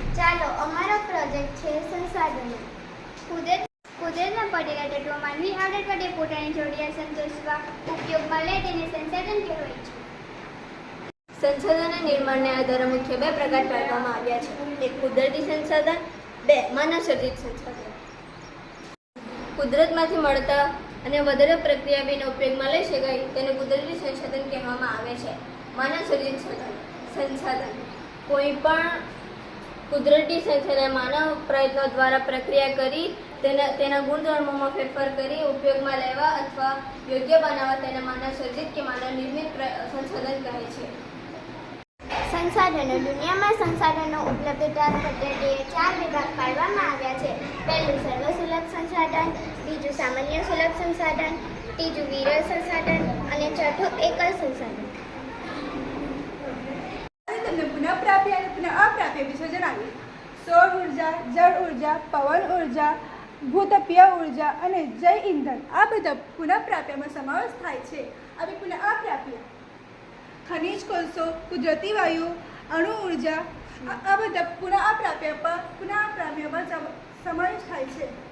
ચાલો, અમારો પ્રોજેક્ટ છે સંસાધનો. કુદરત કુદરતના પડેલા તત્વો માનવી આગળ પડે પોતાની જોડિયા સંતોષવા ઉપયોગમાં લે તેને સંસાધન કહેવાય છે. સંસાધનના નિર્માણને આધારે મુખ્ય બે પ્રકાર પાડવામાં આવ્યા છે. એક કુદરતી સંસાધન, બે માનવ સર્જિત સંસાધન. કુદરતમાંથી મળતા અને વધારે પ્રક્રિયા વિના ઉપયોગમાં લઈ શકાય તેને કુદરતી સંસાધન કહેવામાં આવે છે. માનવ સર્જિત સંસાધન. સંસાધન. કોઈ પણ કુદરતી સંસાધન માનવ પ્રયત્નો દ્વારા પ્રક્રિયા કરી, તેના તેના ગુણધર્મોમાં ફેરફાર કરી, ઉપયોગમાં લેવા અથવા યોગ્ય બનાવવા તેને માનવ સર્જિત કે માનવ નિર્મિત સંસાધન કહે છે. સંસાધનો, દુનિયામાં સંસાધનો ઉપલબ્ધતા પદ્ધતિએ ચાર વિભાગ પાડવામાં આવ્યા છે. પહેલું સર્વસુલભ સંસાધન, બીજું સામાન્ય સુલભ સંસાધન, ત્રીજું વિરલ સંસાધન અને ચોથું એકલ સંસાધન આજે તમને પુનઃપ્રાપ્ય અને અપ્રાપ્ય વિશે જણાવીએ. સૌર ઊર્જા, જળ ઊર્જા, પવન ઊર્જા, ભૂતપીય ઊર્જા અને જય ઇંધન આ બધા પુનઃપ્રાપ્યમાં સમાવેશ થાય છે. આવી પુનઃ અપ્રાપ્ય ખનિજ કોલસો કુદરતી વાયુ, અણુ ઊર્જા, આ બધા પુનઃ અપ્રાપ્ય પર પુનઃ અપ્રાપ્યમાં સમાવેશ થાય છે.